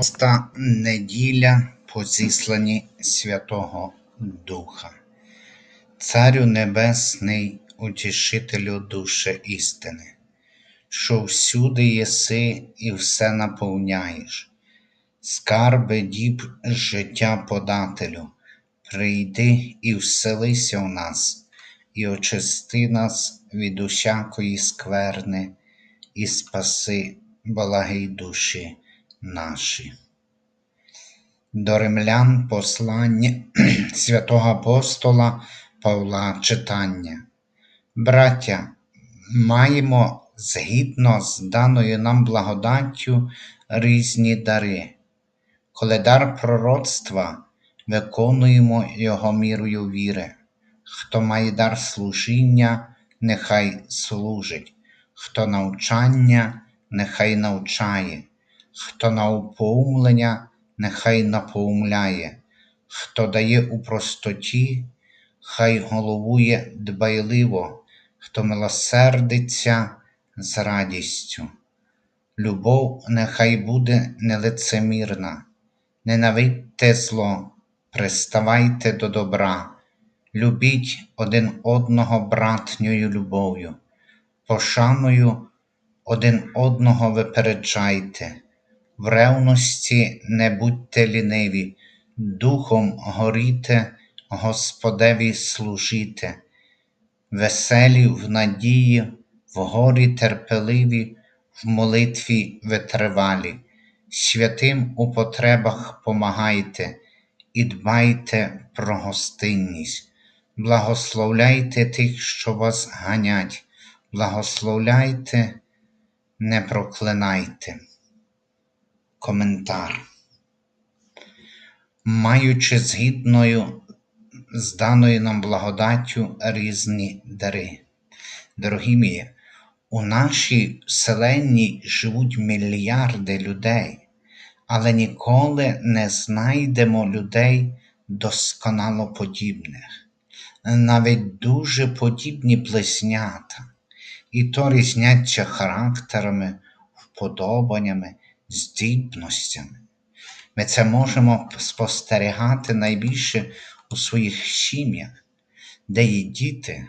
Шоста неділя по зісланні Святого Духа. Царю Небесний, утішителю душе істини, що всюди єси і все наповняєш, скарби діб життя подателю, прийди і вселися в нас, і очисти нас від усякої скверни, і спаси благий душі наші. До римлян послання святого апостола Павла читання. Браття, маємо згідно з даною нам благодаттю різні дари. Коли дар пророцтва, виконуємо його мірою віри. Хто має дар служіння, нехай служить, хто навчання, нехай навчає, хто наупоумлення, нехай напоумляє, хто дає у простоті, хай головує дбайливо, хто милосердиться з радістю. Любов нехай буде нелицемірна, ненавидьте зло, приставайте до добра, любіть один одного братньою любов'ю, пошаною один одного випереджайте, в ревності не будьте ліниві, духом горіте, Господеві служіте, веселі в надії, в горі терпеливі, в молитві витривалі, святим у потребах помагайте і дбайте про гостинність, благословляйте тих, що вас ганять, благословляйте, не проклинайте. Коментар. Маючи згідною з даною нам благодаттю різні дари. Дорогі мої, у нашій вселенні живуть мільярди людей, але ніколи не знайдемо людей досконало подібних, навіть дуже подібні близнята, і то різняться характерами, вподобаннями, здібностями. Ми це можемо спостерігати найбільше у своїх сім'ях, де є діти.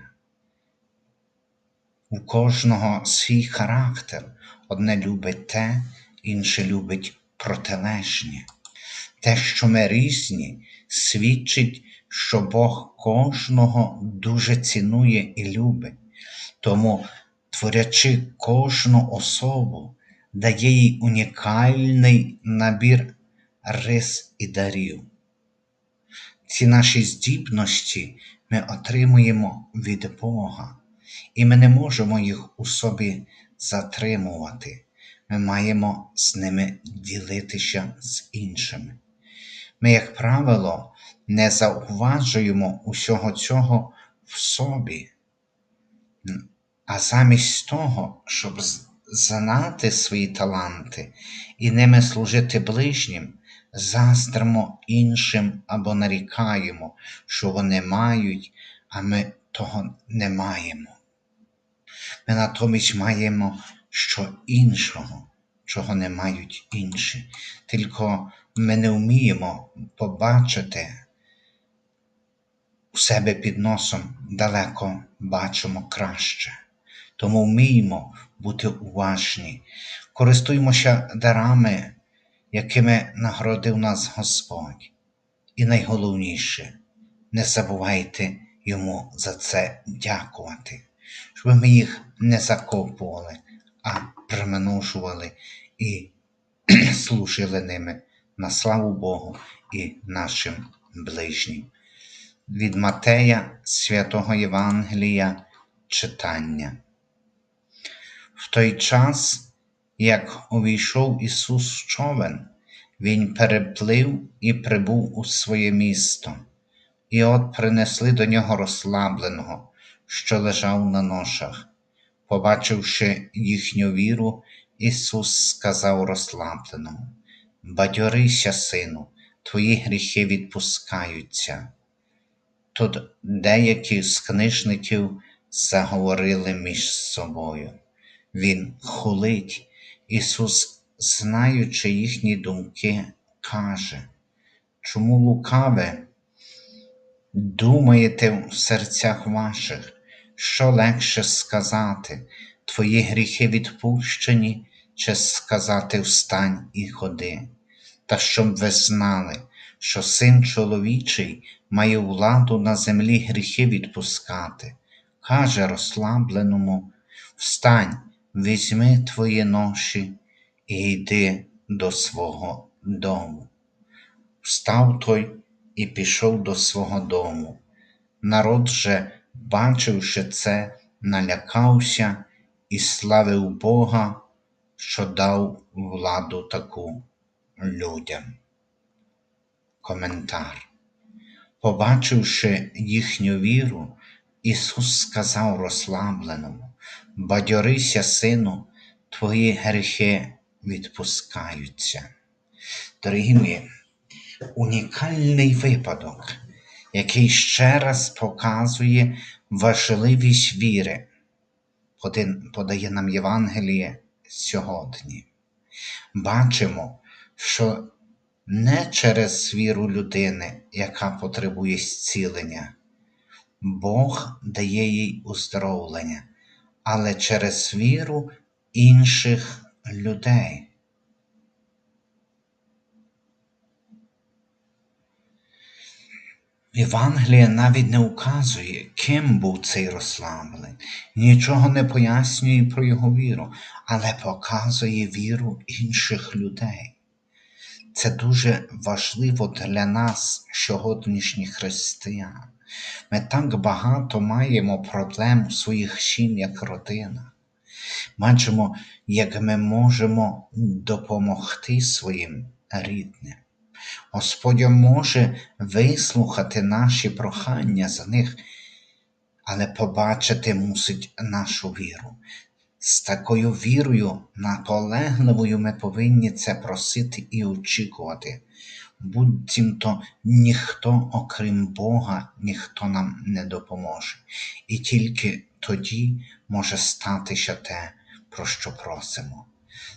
У кожного свій характер. Одне любить те, інше любить протилежні. Те, що ми різні, свідчить, що Бог кожного дуже цінує і любить. Тому, творячи кожну особу, дає їй унікальний набір рис і дарів. Ці наші здібності ми отримуємо від Бога, і ми не можемо їх у собі затримувати. Ми маємо з ними ділитися з іншими. Ми, як правило, не зауважуємо усього цього в собі, а замість того, щоб знати свої таланти і ними служити ближнім, заздримо іншим або нарікаємо, що вони мають, а ми того не маємо. Ми натомість маємо що іншого, чого не мають інші, тільки ми не вміємо побачити у себе під носом далеко бачимо краще. Тому вміємо бути уважні, користуємося дарами, якими нагородив нас Господь. І найголовніше, не забувайте йому за це дякувати, щоб ми їх не закопували, а примножували і служили ними на славу Богу і нашим ближнім. Від Матея Святого Євангелія читання. В той час, як увійшов Ісус в човен, Він переплив і прибув у своє місто, і от принесли до нього розслабленого, що лежав на ношах. Побачивши їхню віру, Ісус сказав розслабленому: Бадьорися, сину, твої гріхи відпускаються. Тут деякі з книжників заговорили між собою. Він хулить. Ісус знаючи їхні думки, каже, чому лукаве? Думаєте в серцях ваших, що легше сказати, твої гріхи відпущені, чи сказати встань і ходи, та щоб ви знали, що син чоловічий має владу на землі гріхи відпускати, каже розслабленому, встань, візьми твої ноші і йди до свого дому. Встав той і пішов до свого дому. Народ же, бачивши це, налякався і славив Бога, що дав владу таку людям. Коментар. Побачивши їхню віру, Ісус сказав розслабленому: Бадьорися, сину, твої гріхи відпускаються. Дорогі мої, унікальний випадок, який ще раз показує важливість віри, подає нам Євангеліє сьогодні. Бачимо, що не через віру людини, яка потребує зцілення, Бог дає їй уздоровлення, але через віру інших людей. Євангеліє навіть не указує, ким був цей розслаблений, нічого не пояснює про його віру, але показує віру інших людей. Це дуже важливо для нас, сьогоднішніх християн. Ми так багато маємо проблем у своїх сім'ях, родинах. Бачимо, як ми можемо допомогти своїм рідним. Господь може вислухати наші прохання за них, але побачити мусить нашу віру. З такою вірою наполегливою ми повинні це просити і очікувати. Буцімто ніхто, окрім Бога, ніхто нам не допоможе. І тільки тоді може статися те, про що просимо.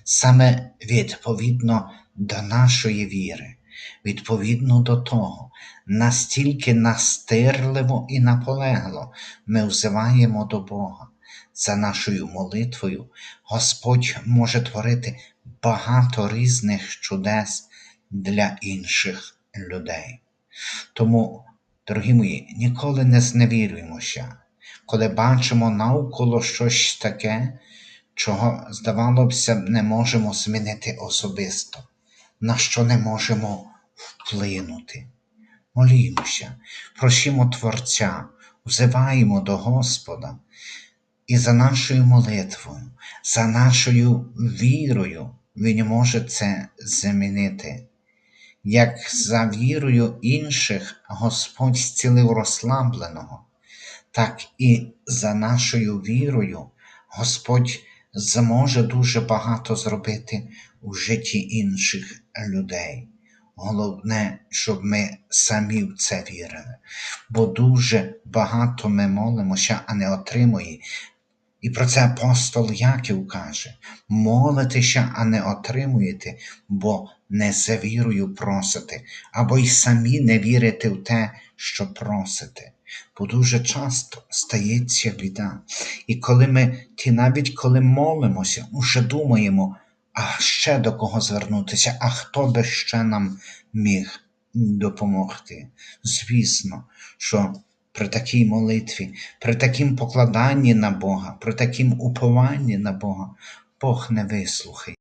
Саме відповідно до нашої віри, відповідно до того, настільки настирливо і наполегло ми взиваємо до Бога. За нашою молитвою Господь може творити багато різних чудес для інших людей. Тому, дорогі мої, ніколи не зневірюємося, коли бачимо навколо щось таке, чого, здавалося б, не можемо змінити особисто, на що не можемо вплинути. Молімося, просімо Творця, взиваємо до Господа. І за нашою молитвою, за нашою вірою Він може це змінити. Як за вірою інших Господь зцілив розслабленого, так і за нашою вірою Господь зможе дуже багато зробити у житті інших людей. Головне, щоб ми самі в це вірили, бо дуже багато ми молимося, а не отримуємо. І про це апостол Яків каже: молитеся, а не отримуєте, бо не за вірою просите, або й самі не вірите в те, що просите. Бо дуже часто стається біда. І коли ми, ті навіть коли молимося, уже думаємо, а ще до кого звернутися, а хто би ще нам міг допомогти. Звісно, що при такій молитві, при такім покладанні на Бога, при такім упованні на Бога, Бог не вислухає.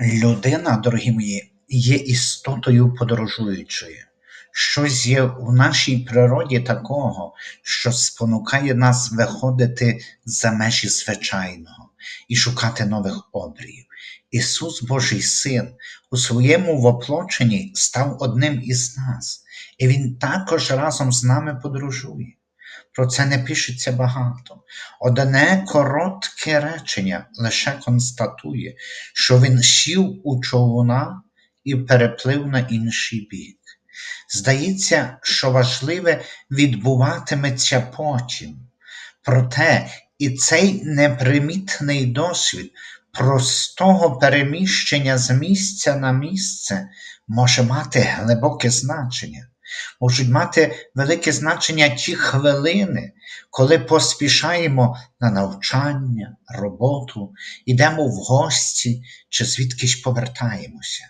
Людина, дорогі мої, є істотою подорожуючою. Щось є в нашій природі такого, що спонукає нас виходити за межі звичайного і шукати нових обріїв. Ісус Божий Син у своєму воплоченні став одним із нас, і Він також разом з нами подорожує. Про це не пишеться багато. Одне коротке речення лише констатує, що він сів у човна і переплив на інший бік. Здається, що важливе відбуватиметься потім. Проте і цей непримітний досвід простого переміщення з місця на місце може мати глибоке значення. Можуть мати велике значення ті хвилини, коли поспішаємо на навчання, роботу, йдемо в гості чи звідкись повертаємося.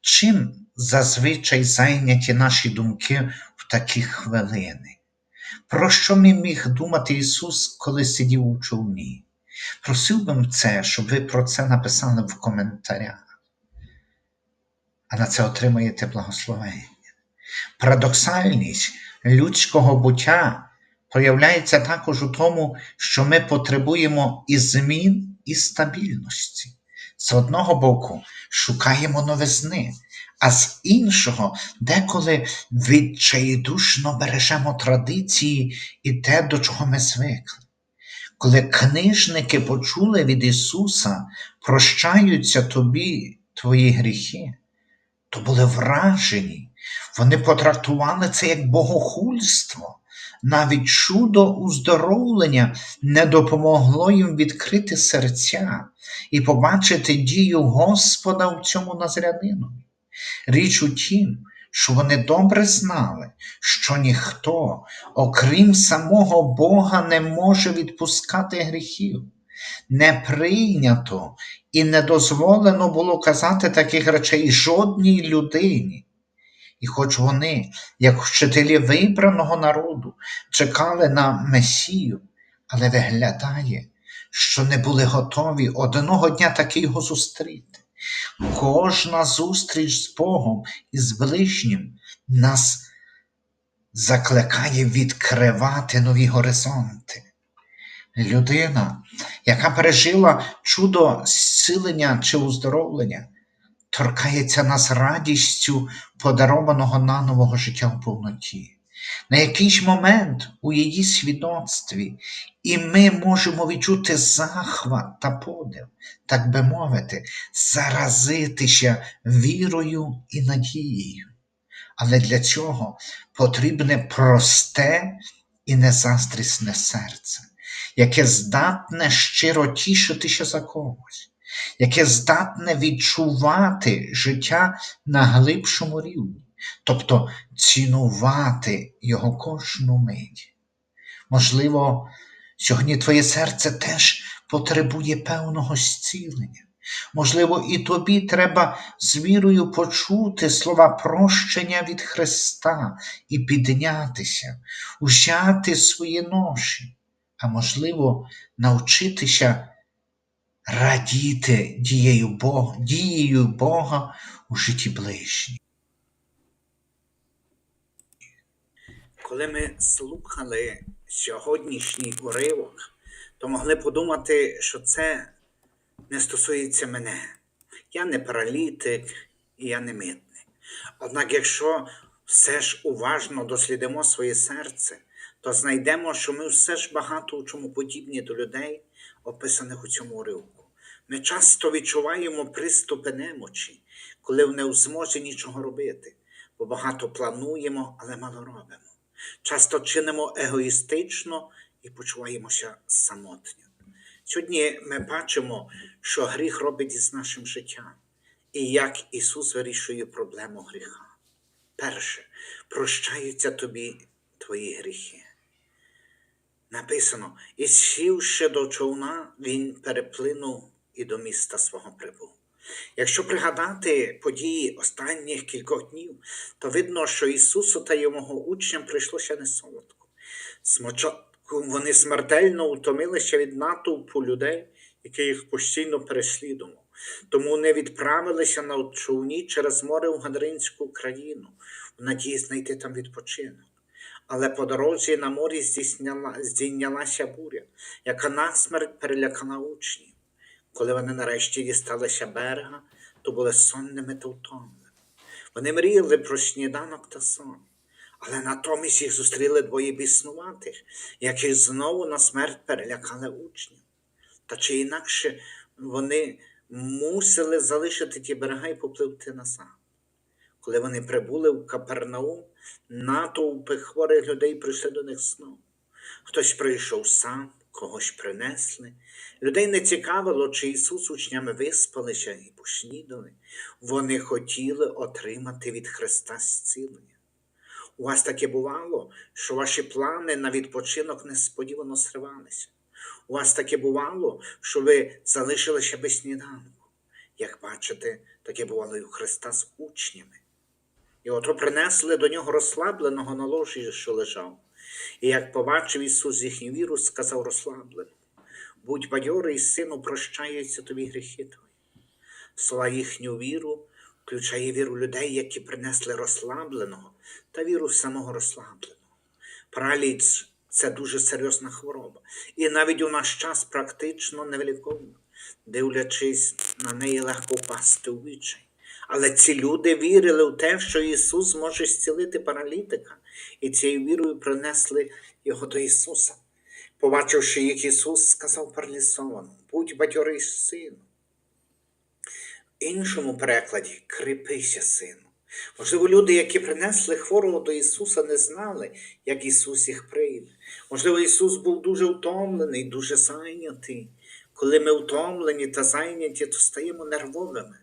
Чим зазвичай зайняті наші думки в такі хвилини? Про що міг міг думати Ісус, коли сидів у човні? Просив це, щоб ви про це написали в коментарях, а на це отримаєте благословення. Парадоксальність людського буття проявляється також у тому, що ми потребуємо і змін, і стабільності. З одного боку, шукаємо новизни, а з іншого, деколи відчайдушно бережемо традиції і те, до чого ми звикли. Коли книжники почули від Ісуса, прощаються тобі твої гріхи, то були вражені. Вони потрактували це як богохульство. Навіть чудо уздоровлення не допомогло їм відкрити серця і побачити дію Господа в цьому назрядину. Річ у тім, що вони добре знали, що ніхто, окрім самого Бога, не може відпускати гріхів. Не прийнято і не дозволено було казати таких речей жодній людині. І хоч вони, як вчителі вибраного народу, чекали на Месію, але виглядає, що не були готові одного дня таки його зустріти. Кожна зустріч з Богом і з ближнім нас закликає відкривати нові горизонти. Людина, яка пережила чудо зцілення чи уздоровлення, торкається нас радістю подарованого нанового життя в повноті. На якийсь момент у її свідоцтві, і ми можемо відчути захват та подив, так би мовити, заразитися вірою і надією. Але для цього потрібне просте і незастрісне серце, яке здатне щиро тішитися за когось, яке здатне відчувати життя на глибшому рівні, тобто цінувати його кожну мить. Можливо, сьогодні твоє серце теж потребує певного зцілення. Можливо, і тобі треба з вірою почути слова прощення від Христа і піднятися, узяти свої ноші, а можливо, навчитися радіти дією Бога, дією Бога у житті ближніх. Коли ми слухали сьогоднішній уривок, то могли подумати, що це не стосується мене. Я не паралітик і я не митник. Однак, якщо все ж уважно дослідимо своє серце, то знайдемо, що ми все ж багато у чому подібні до людей, описаних у цьому уривку. Ми часто відчуваємо приступи немочі, коли не в змозі нічого робити, бо багато плануємо, але мало робимо. Часто чинимо егоїстично і почуваємося самотньо. Сьогодні ми бачимо, що гріх робить із нашим життям, і як Ісус вирішує проблему гріха. Перше, прощаються тобі твої гріхи. Написано, і сівши до човна, він переплинув і до міста свого прибув. Якщо пригадати події останніх кількох днів, то видно, що Ісусу та його учням прийшлося не солодко. Спочатку вони смертельно утомилися від натовпу людей, який їх постійно переслідував. Тому не відправилися на човні через море в Гадринську країну, в надії знайти там відпочинок. Але по дорозі на морі здійнялася буря, яка насмерть перелякала учнів. Коли вони нарешті дісталися берега, то були сонними та втомленими. Вони мріяли про сніданок та сон, але натомість їх зустріли двоє біснуватих, які знову на смерть перелякали учнів. Та чи інакше вони мусили залишити ті берега і попливти назад. Коли вони прибули в Капернаум, натовпи хворих людей прийшли до них знову. Хтось прийшов сам, когось принесли. Людей не цікавило, чи Ісус учнями виспалися і поснідали. Вони хотіли отримати від Христа зцілення. У вас таке бувало, що ваші плани на відпочинок несподівано зривалися. У вас таке бувало, що ви залишилися без сніданку. Як бачите, таке бувало і у Христа з учнями. І ото принесли до нього розслабленого на ложі, що лежав. І як побачив Ісус їхню віру, сказав розслаблено: будь бадьорий, сину, прощаються тобі гріхи твої. Слова їхню віру включає віру людей, які принесли розслабленого, та віру в самого розслабленого. Параліч це дуже серйозна хвороба, і навіть у наш час практично невеликовна. Дивлячись на неї легко впасти у вічай. Але ці люди вірили в те, що Ісус може зцілити паралітика, і цією вірою принесли його до Ісуса. Побачивши їх, Ісус сказав паралізованому, будь бадьорий сину. В іншому перекладі кріпися, сину. Можливо, люди, які принесли хворого до Ісуса, не знали, як Ісус їх прийме. Можливо, Ісус був дуже втомлений, дуже зайнятий. Коли ми втомлені та зайняті, то стаємо нервовими.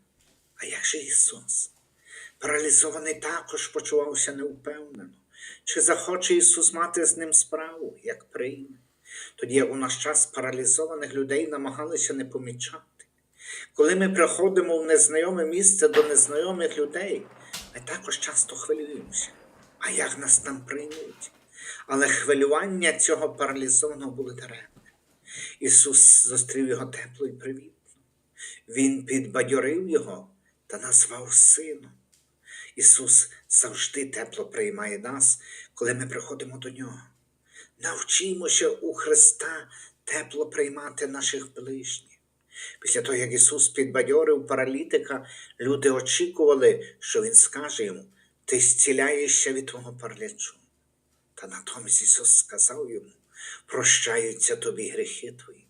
А як же Ісус? Паралізований також почувався неупевнено. Чи захоче Ісус мати з ним справу, як прийме? Тоді у наш час паралізованих людей намагалися не помічати. Коли ми приходимо в незнайоме місце до незнайомих людей, ми також часто хвилюємося. А як нас там приймуть? Але хвилювання цього паралізованого було даремне. Ісус зустрів його тепло і привітно. Він підбадьорив його та назвав сином. Ісус завжди тепло приймає нас, коли ми приходимо до Нього. Навчимося у Христа тепло приймати наших ближніх. Після того, як Ісус підбадьорив паралітика, люди очікували, що Він скаже йому: Ти зціляєшся від твого паралічу. Та натомість Ісус сказав йому: прощаються тобі гріхи твої.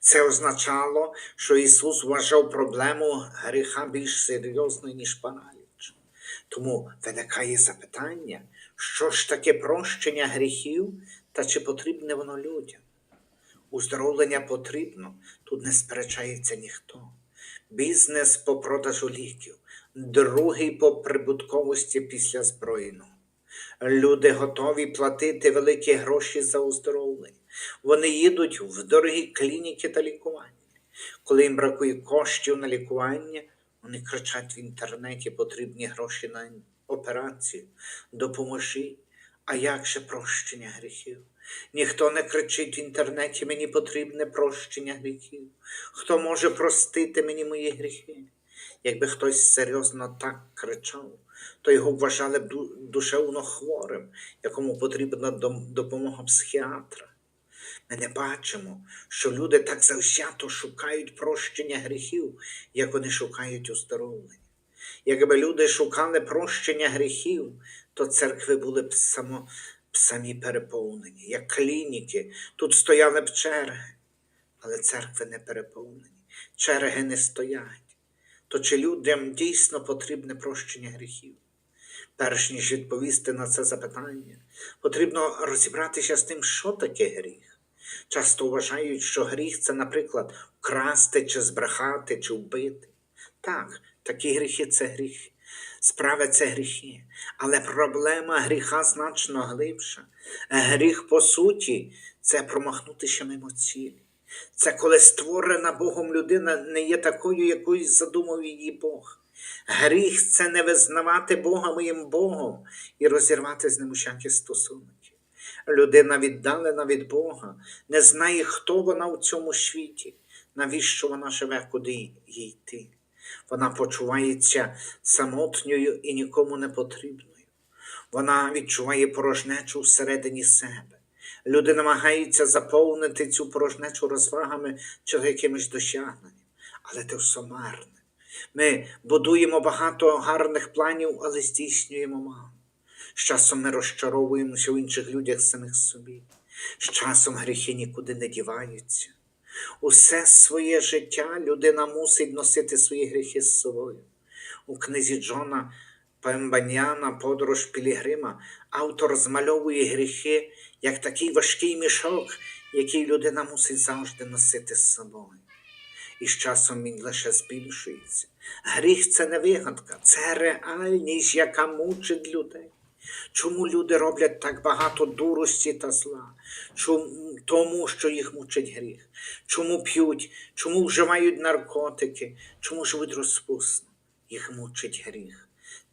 Це означало, що Ісус вважав проблему гріха більш серйозною, ніж параліч. Тому виникає запитання, що ж таке прощення гріхів та чи потрібне воно людям? Уздоровлення потрібно, тут не сперечається ніхто. Бізнес по продажу ліків, другий по прибутковості після збройного. Люди готові платити великі гроші за оздоровлення. Вони їдуть в дорогі клініки та лікування. Коли їм бракує коштів на лікування, вони кричать в інтернеті потрібні гроші на операцію. Допоможи. А як же прощення гріхів? Ніхто не кричить в інтернеті, мені потрібне прощення гріхів. Хто може простити мені мої гріхи? Якби хтось серйозно так кричав, то його вважали б душевно хворим, якому потрібна допомога психіатра. Ми не бачимо, що люди так завзято шукають прощення гріхів, як вони шукають оздоровлення. Якби люди шукали прощення гріхів, то церкви були б само, б самі переповнені, як клініки, тут стояли б черги, але церкви не переповнені, черги не стоять. То чи людям дійсно потрібне прощення гріхів? Перш ніж відповісти на це запитання, потрібно розібратися з тим, що таке гріх. Часто вважають, що гріх це, наприклад, вкрасти чи збрехати, чи вбити. Так, такі гріхи це гріхи. Справи це гріхи. Але проблема гріха значно глибша. Гріх, по суті, це промахнутися мимо цілі. Це коли створена Богом людина не є такою, якою задумав її Бог. Гріх це не визнавати Бога моїм Богом і розірвати з ним усякі стосунки. Людина віддалена від Бога, не знає, хто вона у цьому світі, навіщо вона живе, куди їй йти. Вона почувається самотньою і нікому не потрібною. Вона відчуває порожнечу всередині себе. Люди намагаються заповнити цю порожнечу розвагами чи якимись досягненням, але це все марне. Ми будуємо багато гарних планів, але здійснюємо мало. З часом ми розчаровуємося в інших людях самих собі. З часом гріхи нікуди не діваються. Усе своє життя людина мусить носити свої гріхи з собою. У книзі Джона Пембаняна Подорож Пілігрима автор змальовує гріхи як такий важкий мішок, який людина мусить завжди носити з собою. І з часом він лише збільшується. Гріх це не вигадка, це реальність, яка мучить людей. Чому люди роблять так багато дурості та зла? Чому? Тому, що їх мучить гріх. Чому п'ють, чому вживають наркотики, чому живуть розпусно? Їх мучить гріх.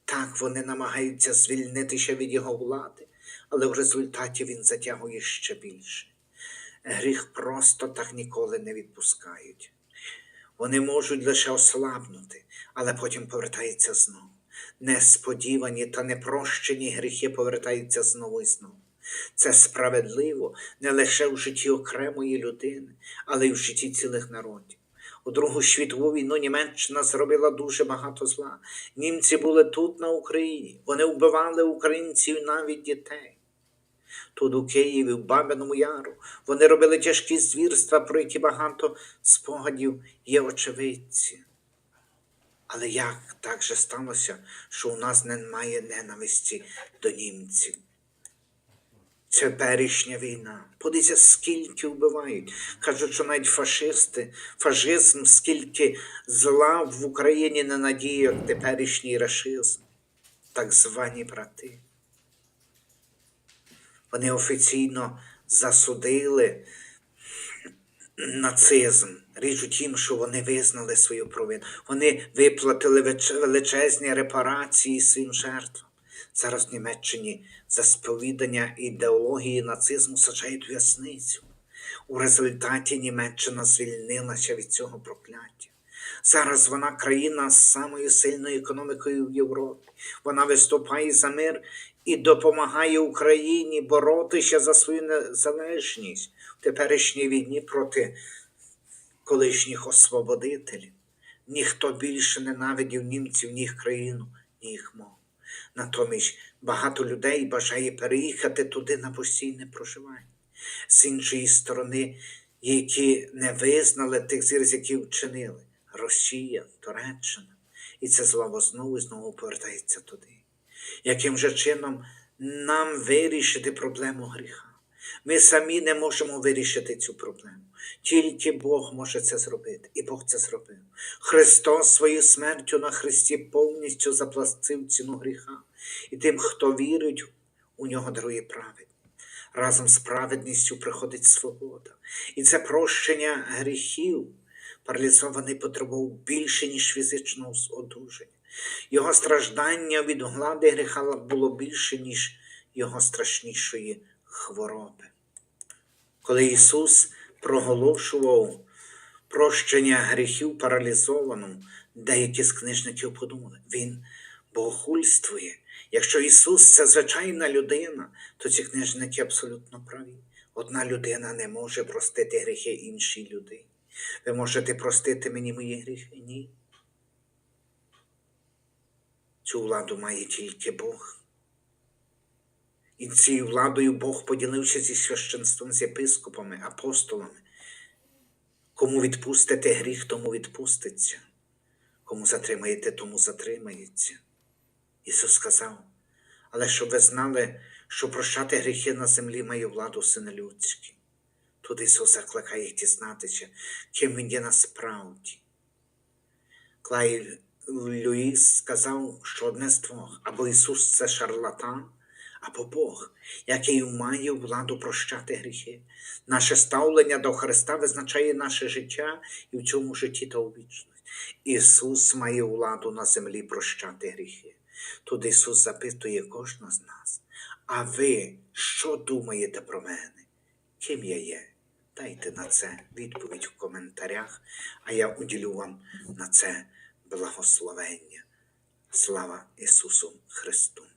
Так вони намагаються звільнитися від його влади, але в результаті він затягує ще більше. Гріх просто так ніколи не відпускають. Вони можуть лише ослабнути, але потім повертаються знову. Несподівані та непрощені гріхи повертаються знову і знову. Це справедливо не лише в житті окремої людини, але й в житті цілих народів. У Другу світову війну Німеччина зробила дуже багато зла. Німці були тут, на Україні. Вони вбивали українців навіть дітей. Тут у Києві, в Бабиному Яру, вони робили тяжкі звірства, про які багато спогадів є очевидці. Але як так же сталося, що у нас немає ненависті до німців? Теперішня війна. Подивіться, скільки вбивають. Кажуть, що навіть фашисти, фашизм, скільки зла в Україні не надіє, теперішній рашизм, так звані брати. Вони офіційно засудили нацизм. Річ у тім, що вони визнали свою провину. Вони виплатили величезні репарації своїм жертвам. Зараз в Німеччині за сповідання ідеології нацизму саджають в'язницю. У результаті Німеччина звільнилася від цього прокляття. Зараз вона країна з самою сильною економікою в Європі. Вона виступає за мир і допомагає Україні боротися за свою незалежність теперішній війні проти колишніх освободителів. Ніхто більше ненавидів німців, ні їх країну, ні їх мову. Натомість багато людей бажає переїхати туди на постійне проживання. З іншої сторони, які не визнали тих зір, які вчинили Росія, Туреччина. І це зло знову і знову повертається туди. Яким же чином нам вирішити проблему гріха? Ми самі не можемо вирішити цю проблему. Тільки Бог може це зробити, і Бог це зробив. Христос своєю смертю на Христі повністю заплатив ціну гріха, і тим, хто вірить, у нього дарує праведність. Разом з праведністю приходить свобода. І це прощення гріхів. Паралізований потребував більше, ніж фізичного одужання. Його страждання від глади гріха було більше, ніж його страшнішої хвороби. Коли Ісус проголошував прощення гріхів паралізованому, деякі з книжників подумали, Він богохульствує. Якщо Ісус це звичайна людина, то ці книжники абсолютно праві. Одна людина не може простити гріхи іншій людині. Ви можете простити мені мої гріхи? Ні. Цю владу має тільки Бог. І цією владою Бог поділився зі священством, з єпископами, апостолами. Кому відпустите гріх, тому відпуститься. Кому затримаєте, тому затримається. Ісус сказав, але щоб ви знали, що прощати гріхи на землі має владу син людський. Тут Ісус закликає їх дізнатися, ким Він є насправді. Клай Люїс сказав, що одне з двох, або Ісус це шарлатан, або Бог, який має владу прощати гріхи. Наше ставлення до Христа визначає наше життя і в цьому житті та у вічності. Ісус має владу на землі прощати гріхи. Тут Ісус запитує кожного з нас. А ви що думаєте про мене? Ким я є? Дайте на це відповідь в коментарях, а я уділю вам на це благословення. Слава Ісусу Христу!